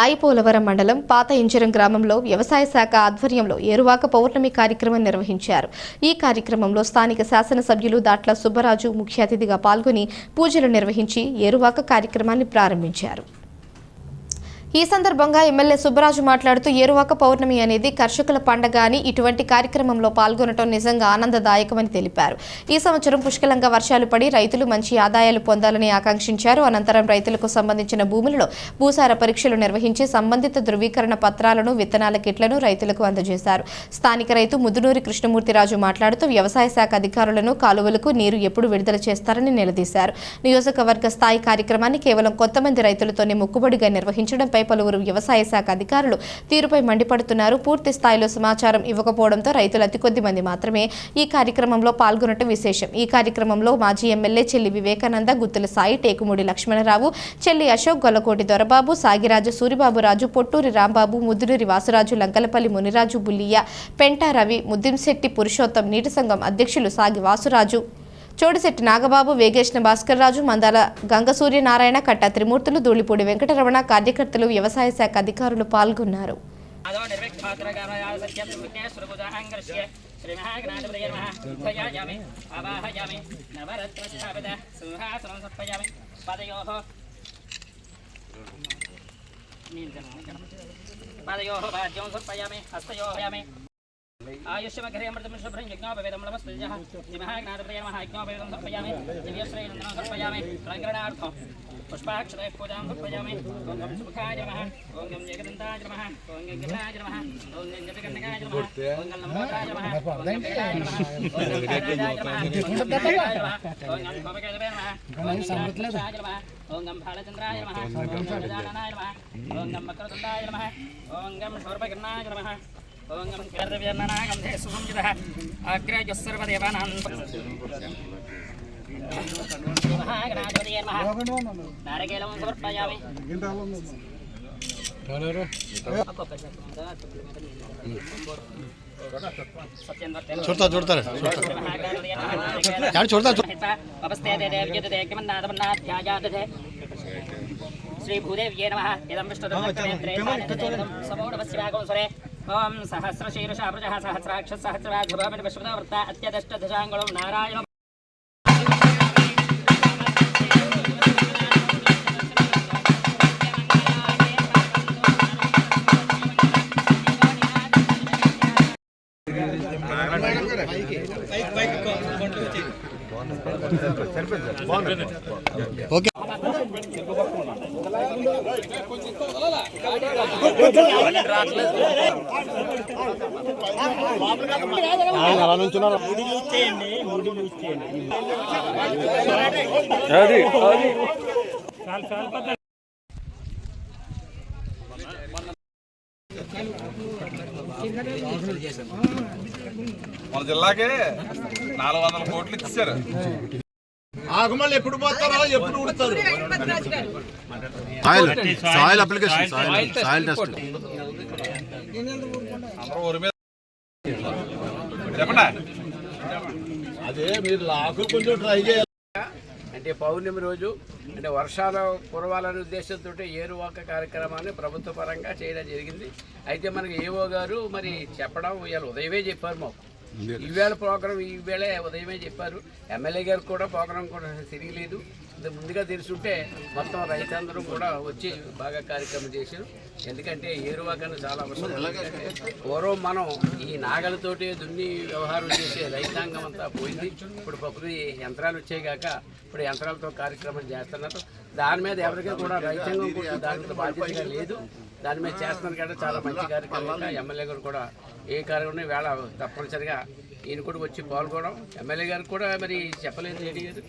ఐపోలవరం మండలం పాత ఇంజరం గ్రామంలో వ్యవసాయ శాఖ ఆధ్వర్యంలో ఏరువాక పౌర్ణమి కార్యక్రమం నిర్వహించారు. ఈ కార్యక్రమంలో స్థానిక శాసనసభ్యులు దాట్ల సుబ్బరాజు ముఖ్య అతిథిగా పాల్గొని పూజలు నిర్వహించి ఏరువాక కార్యక్రమాన్ని ప్రారంభించారు. ఈ సందర్భంగా ఎమ్మెల్యే సుబ్బరాజు మాట్లాడుతూ ఏరువాక పౌర్ణమి అనేది కర్షకుల పండగ అని ఇటువంటి కార్యక్రమంలో పాల్గొనడం నిజంగా ఆనందదాయకమని తెలిపారు. ఈ సంవత్సరం పుష్కలంగా వర్షాలు పడి రైతులు మంచి ఆదాయాలు పొందాలని ఆకాంక్షించారు. అనంతరం రైతులకు సంబంధించిన భూములలో భూసార పరీక్షలు నిర్వహించి సంబంధిత ధృవీకరణ పత్రాలను విత్తనాల కిట్లను రైతులకు అందజేశారు. స్థానిక రైతు ముదునూరి కృష్ణమూర్తిరాజు మాట్లాడుతూ వ్యవసాయ శాఖ అధికారులను కాలువలకు నీరు ఎప్పుడు విడుదల చేస్తారని నిలదీశారు. నియోజకవర్గ స్థాయి కార్యక్రమాన్ని కేవలం కొంతమంది రైతులతోనే ముక్కుబడిగా నిర్వహించడంపై పలువురు వ్యవసాయ శాఖ అధికారులు తీరుపై మండిపడుతున్నారు. పూర్తి స్థాయిలో సమాచారం ఇవ్వకపోవడంతో రైతులు అతి కొద్ది మంది మాత్రమే ఈ కార్యక్రమంలో పాల్గొనడం విశేషం. ఈ కార్యక్రమంలో మాజీ ఎమ్మెల్యే చెల్లి వివేకానంద గుత్తుల సాయి టేకుమూడి లక్ష్మణరావు చెల్లి అశోక్ గొల్లకోటి దొరబాబు సాగిరాజు సూరిబాబు రాజు పొట్టూరి రాంబాబు ముద్దునూరి వాసురాజు లంకలపల్లి మునిరాజు బుల్లియ్య పెంటా రవి ముద్దింశెట్టి పురుషోత్తం నీటి సంఘం అధ్యక్షులు సాగి వాసురాజు చోడిశెట్టి నాగబాబు వేగేష్ణ భాస్కర్ రాజు మందాల గంగసూర్య నారాయణ కట్ట త్రిమూర్తులు ధూళిపూడి వెంకటరమణ కార్యకర్తలు వ్యవసాయ శాఖ అధికారులు పాల్గొన్నారు. హస్తయోహయామి. श्रीमहागणाधिपतये नमः ध्वयायामि आवाहयामि नवरत्नस्थापित सिंहासनं समर्पयामि पादयोः पादयोः पाद्यं समर्पयामि हस्तयोः यामि आयुष्यमघरे अमृतं शुभ्रं यज्ञोपवेदं समर्पयामि दिव्यश्रीनन्दनं समर्पयामि प्रकरणार्थं पुष्पाक्षते पूजां समर्पयामि ॐ गं सुमुखाय नमः ॐ गं जगदन्ताय नमः ॐ गं गजाय नमः ॐ गं जगन्नगाय नमः ॐ गं लम्बोदराय नमः ॐ गं वेदाय नमः ॐ गं वेदाय नमः ॐ गं वेदाय नमः ॐ गं भवकेतवे नमः ॐ गं राक्षसाय नमः ॐ गं भालचन्द्राय नमः ॐ गं गजाननाय नमः ॐ गं मकरतुण्डाय नमः ॐ गं शोर्पकर्णाय नमः ॐ गं गर्दव्यन्नना गन्धे सुगंजितः अग्रे यः सर्वदेवानां नारकेलं समर्पयामि छोड़ता छोड़ता रहे यार छोड़ता अवस्थे दे देव यद दे किमन्ना तमन्ना ध्याया दे श्री भूदेव ये नमः इदं विष्णुदेव नेत्रे समोढवस्य वागों सुरे ఓం సహస్రశీర్ష ప్రజ సహస్రాక్ష సహస్రాధురామిని విశ్వదవర్త అత్యదష్ట దశాంగుళం నారాయణ ఓకే. అలా నుంచున్నారు మన జిల్లాకే నాలుగు వందల కోట్లు ఇచ్చారు. ఆగమల్ని ఎప్పుడు పోతారో ఎప్పుడు ఉడతారు soil soil application soil soil test చెప్పండి? అదే మీరు లాకు కొంచెం ట్రై చేయాలి. అంటే పౌర్ణమి రోజు అంటే వర్షాలు కురవాలనే ఉద్దేశంతో ఏరువాక కార్యక్రమాన్ని ప్రభుత్వ పరంగా చేయడం జరిగింది. అయితే మనకి ఏవో గారు మరి చెప్పడం ఇవాళ ఉదయమే చెప్పారు మాకు. ఈవేళ ప్రోగ్రాం ఈవేళ ఉదయమే చెప్పారు. ఎమ్మెల్యే గారు కూడా ప్రోగ్రాం కూడా తిరగలేదు. ముందుగా తెలుసుంటే మొత్తం రైతులందరూ కూడా వచ్చి బాగా కార్యక్రమం చేశారు. ఎందుకంటే ఏరువాకని చాలా అవసరం. పూర్వం మనం ఈ నాగలతోటి దున్ని వ్యవహారం చేసే రైతాంగం అంతా పోయింది. ఇప్పుడు ప్రకృతి యంత్రాలు వచ్చాయి కాక ఇప్పుడు యంత్రాలతో కార్యక్రమం చేస్తున్నారు. దాని మీద ఎవరికీ కూడా రైతాంగం కూడా దాని మీద బాధ్యతగా లేదు. దాని మీద చేస్తున్నారు కాబట్టి చాలా మంచి కార్యక్రమంగా ఎమ్మెల్యే గారు కూడా ఏ కార్యక్రమం వేళ తప్పనిసరిగా ఈయన కూడా వచ్చి పాల్గొనడం. ఎమ్మెల్యే గారు కూడా మరి చెప్పలేదు గారు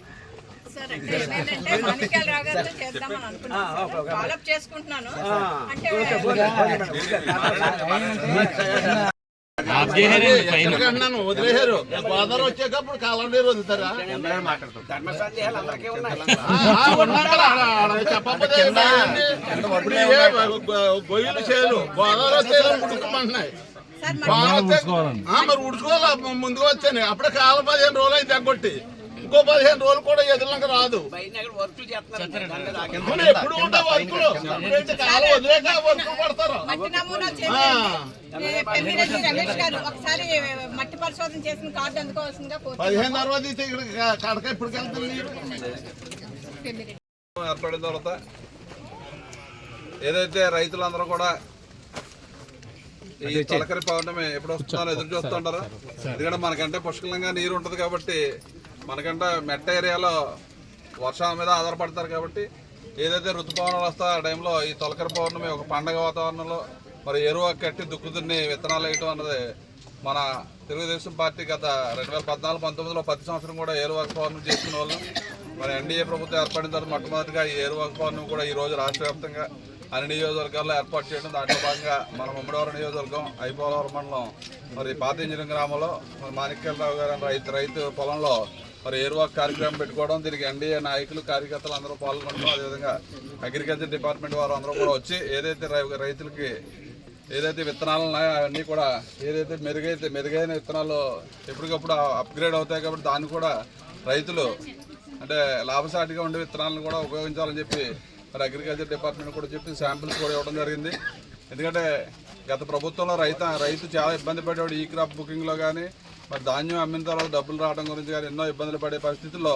ఎందుకంటున్నాను వదిలేశారు గోదావరి వచ్చేటప్పుడు కాలం నీరు వదులుతారా చెప్పకపోతే గొయ్యలు చేలు గోదావరి వస్తే- ఆ, మరి ఉడుచుకోవాలి ముందుగా వచ్చాను అప్పుడే కాలం పదిహేను రోజులు అయితే తగ్గొట్టి ఇంకో పదిహేను రోజులు కూడా ఎదురులకు రాదు. ఎప్పుడు వర్కులు కాలం వదిలేక వర్కులు పడతారు. మట్టి నమూనా పెద్దిరెడ్డి రమేష్ గారు ఒకసారి మట్టి పరిశోధన చేసిన కార్డు అందుకోవాల్సిందిగా కోరుతున్నాను పదిహేను తర్వాత అయితే ఇక్కడ కడక ఇప్పటికి వెళ్తుంది ఏర్పడిన తర్వాత ఏదైతే రైతులందరూ కూడా ఈ తొలకరి పౌర్ణమి ఎప్పుడు వస్తుందో ఎదురు చూస్తుంటారు. ఎందుకంటే మనకంటే పుష్కలంగా నీరు ఉంటుంది కాబట్టి మనకంటే మెట్ట ఏరియాలో వర్షాల మీద ఆధారపడతారు కాబట్టి ఏదైతే ఋతుపవనాలు వస్తాయో ఆ టైంలో ఈ తొలకరి పౌర్ణమి ఒక పండగ వాతావరణంలో మరి ఎరువు కట్టి దుక్కుతున్ని విత్తనాలు వేయటం అన్నది మన తెలుగుదేశం పార్టీ గత రెండు వేల పద్నాలుగు పంతొమ్మిదిలో ప్రతి సంవత్సరం కూడా ఏరువాక పౌర్ణమి చేసుకునే వాళ్ళం. మరి ఎన్డీఏ ప్రభుత్వం ఏర్పడిన తర్వాత మొట్టమొదటిగా ఈ ఏరువాక పౌర్ణమి కూడా ఈ రోజు రాష్ట్ర వ్యాప్తంగా అన్ని నియోజకవర్గాల్లో ఏర్పాటు చేయడం దాంట్లో భాగంగా మన ముమ్మడివరం నియోజకవర్గం ఐపోలవరం మండలం మరి పాత ఇంజనీరింగ్ గ్రామంలో మరి మాణిక్యాలరావు గారు రైతు రైతు పొలంలో మరి ఏర్వాక్ కార్యక్రమం పెట్టుకోవడం దీనికి ఎన్డీఏ నాయకులు కార్యకర్తలు అందరూ పాల్గొనడం అదేవిధంగా అగ్రికల్చర్ డిపార్ట్మెంట్ వారు అందరూ కూడా వచ్చి ఏదైతే రై- రైతులకి ఏదైతే విత్తనాలు ఉన్నాయో అవన్నీ కూడా ఏదైతే మెరుగైతే మెరుగైన విత్తనాలు ఎప్పటికప్పుడు అప్గ్రేడ్ అవుతాయి కాబట్టి దాన్ని కూడా రైతులు అంటే లాభసాటిగా ఉండే విత్తనాలను కూడా ఉపయోగించాలని చెప్పి మరి అగ్రికల్చర్ డిపార్ట్మెంట్ కూడా చెప్పి శాంపిల్స్ కూడా ఇవ్వడం జరిగింది. ఎందుకంటే గత ప్రభుత్వంలో రైతు రైతు చాలా ఇబ్బంది పడేవాడు ఈ క్రాప్ బుకింగ్లో కానీ మరి ధాన్యం అమ్మిన తర్వాత డబ్బులు రావడం గురించి కానీ ఎన్నో ఇబ్బందులు పడే పరిస్థితుల్లో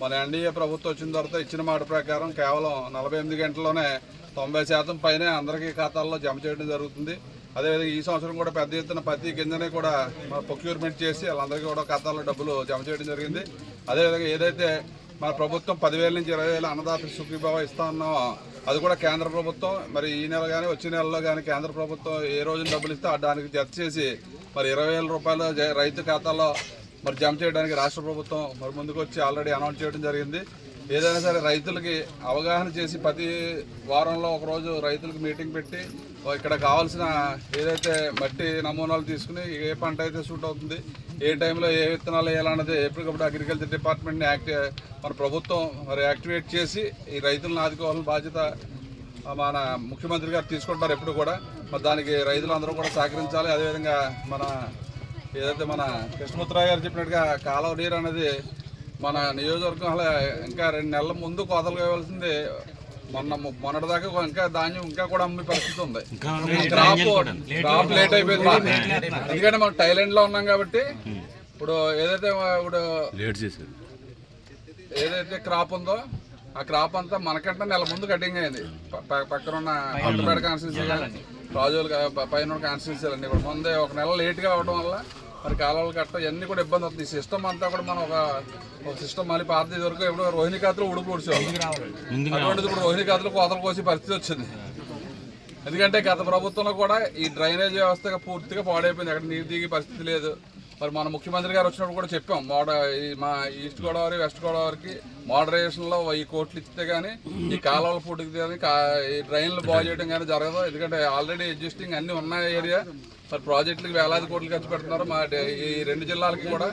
మన ఎన్డీఏ ప్రభుత్వం వచ్చిన తర్వాత ఇచ్చిన మాట ప్రకారం కేవలం నలభై ఎనిమిది గంటల్లోనే తొంభై శాతం పైనే అందరికీ ఖాతాల్లో జమ చేయడం జరుగుతుంది. అదేవిధంగా ఈ సంవత్సరం కూడా పెద్ద ఎత్తున ప్రతి గింజని కూడా ప్రొక్యూర్మెంట్ చేసి వాళ్ళందరికీ కూడా ఖాతాల్లో డబ్బులు జమ చేయడం జరిగింది. అదేవిధంగా ఏదైతే మన ప్రభుత్వం పదివేల నుంచి ఇరవై వేల అన్నదాత సుఖీభావ ఇస్తా ఉన్నామో అది కూడా కేంద్ర ప్రభుత్వం. మరి ఈ నెల కానీ వచ్చే నెలలో కానీ కేంద్ర ప్రభుత్వం ఏ రోజున డబ్బులు ఇస్తే దానికి జత చేసి మరి ఇరవై వేల రూపాయలు రైతు ఖాతాలో మరి జమ చేయడానికి రాష్ట్ర ప్రభుత్వం మరి ముందుకు వచ్చి ఆల్రెడీ అనౌన్స్ చేయడం జరిగింది. ఏదైనా సరే రైతులకి అవగాహన చేసి ప్రతి వారంలో ఒకరోజు రైతులకు మీటింగ్ పెట్టి ఇక్కడ కావాల్సిన ఏదైతే మట్టి నమూనాలు తీసుకుని ఏ పంట అయితే సూట్ అవుతుంది ఏ టైంలో ఏ విత్తనాలు వేయాలన్నది ఎప్పటికప్పుడు అగ్రికల్చర్ డిపార్ట్మెంట్ని యాక్టి మన ప్రభుత్వం మరి యాక్టివేట్ చేసి ఈ రైతులను ఆదుకోవాలని బాధ్యత మన ముఖ్యమంత్రి గారు తీసుకుంటారు ఎప్పుడు కూడా. మరి దానికి రైతులందరూ కూడా సహకరించాలి. అదేవిధంగా మన ఏదైతే మన కృష్ణముత్రావు గారు చెప్పినట్టుగా కాలువ నీరు అనేది మన నియోజకవర్గం అలా ఇంకా రెండు నెలల ముందు కోతలు వేయవలసింది మొన్న మొన్నటిదాకా ఇంకా ధాన్యం ఇంకా కూడా అమ్మే పరిస్థితి ఉంది. క్రాప్ క్రాప్ లేట్ అయిపోయింది. ఎందుకంటే మనం థైలాండ్లో ఉన్నాం కాబట్టి ఇప్పుడు ఏదైతే ఇప్పుడు లేట్ చేశారు. ఏదైతే క్రాప్ ఉందో ఆ క్రాప్ అంతా మనకంటే నెల ముందు కటింగ్ అయింది. పక్కన ఉన్న కొత్తపేట కాన్స్టిట్యూన్సీ రాజులు కా- పైన కాన్స్టిట్యూన్సీలు అన్ని కూడా. ముందే ఒక నెల లేట్గా అవడం వల్ల మరి కాలువలు కట్ట ఇవన్నీ కూడా ఇబ్బంది అవుతుంది. ఈ సిస్టమ్ అంతా కూడా మనం ఒక సిస్టమ్ మళ్ళీ పాత ఇది వరకు ఎప్పుడు రోహిణి ఖాతాలో ఉడుపు ఉడిచేవాళ్ళం అటువంటిది ఇప్పుడు రోహిణి ఖాతాలో కోతలు కోసి పరిస్థితి వచ్చింది. ఎందుకంటే గత ప్రభుత్వంలో కూడా ఈ డ్రైనేజ్ వ్యవస్థ పూర్తిగా పాడైపోయింది. అక్కడ నీరు దిగే పరిస్థితి లేదు. మరి మన ముఖ్యమంత్రి గారు వచ్చినప్పుడు కూడా చెప్పాం. మోడ ఈ మా ఈస్ట్ గోదావరి వెస్ట్ గోదావరికి మోడరేషన్లో ఈ కోట్లు ఇస్తే కానీ ఈ కాలువల పూటికి కానీ కా- ఈ డ్రైన్లు బాగు చేయడం కానీ జరగదు. ఎందుకంటే ఆల్రెడీ ఎగ్జిస్టింగ్ అన్ని ఉన్న ఏరియా మరి ప్రాజెక్టులకు వేలాది కోట్లు ఖర్చు పెడుతున్నారు. మా ఈ రెండు జిల్లాలకి కూడా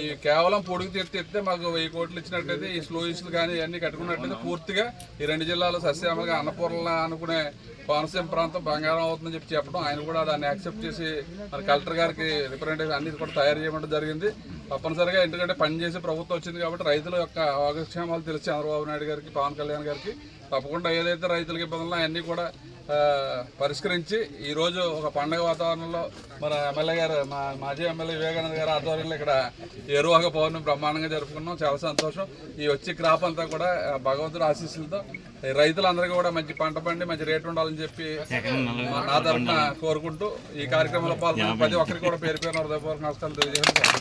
ఈ కేవలం పొడుగు తీర్చి మాకు వెయ్యి కోట్లు ఇచ్చినట్టయితే ఈ స్లోయిస్లు కానీ ఇవన్నీ కట్టుకున్నట్టయితే పూర్తిగా ఈ రెండు జిల్లాలు సస్యామలుగా అన్నపూర్ణ అనుకునే కోనసీమ ప్రాంతం బంగారం అవుతుందని చెప్పి చెప్పడం. ఆయన కూడా దాన్ని యాక్సెప్ట్ చేసి మరి కలెక్టర్ గారికి రిప్రజెంటేషన్ అన్ని కూడా తయారు చేయడం జరిగింది. తప్పనిసరిగా ఎందుకంటే పని చేసే ప్రభుత్వం వచ్చింది కాబట్టి రైతుల యొక్క యోగక్షేమాలు తెలిసి చంద్రబాబు నాయుడు గారికి పవన్ కళ్యాణ్ గారికి తప్పకుండా ఏదైతే రైతులకు ఇబ్బందులు అన్నీ కూడా పరిష్కరించి ఈరోజు ఒక పండగ వాతావరణంలో మన ఎమ్మెల్యే గారు మా మాజీ ఎమ్మెల్యే వివేకానంద గారు ఆధ్వర్యంలో ఇక్కడ ఎరువాక పౌర్ణమి బ్రహ్మాండంగా జరుపుకున్నాం. చాలా సంతోషం. ఈ వచ్చే క్రాప్ అంతా కూడా భగవంతుడు భగవంతుడి ఆశీస్సులతో రైతులందరికీ కూడా మంచి పంట పండి మంచి రేటు ఉండాలని చెప్పి నా తరఫున కోరుకుంటూ ఈ కార్యక్రమంలో పాల్గొన్న ప్రతి ఒక్కరికి కూడా పేరు పేరు హృదయపూర్వక నమస్కారాలు తెలియజేస్తాను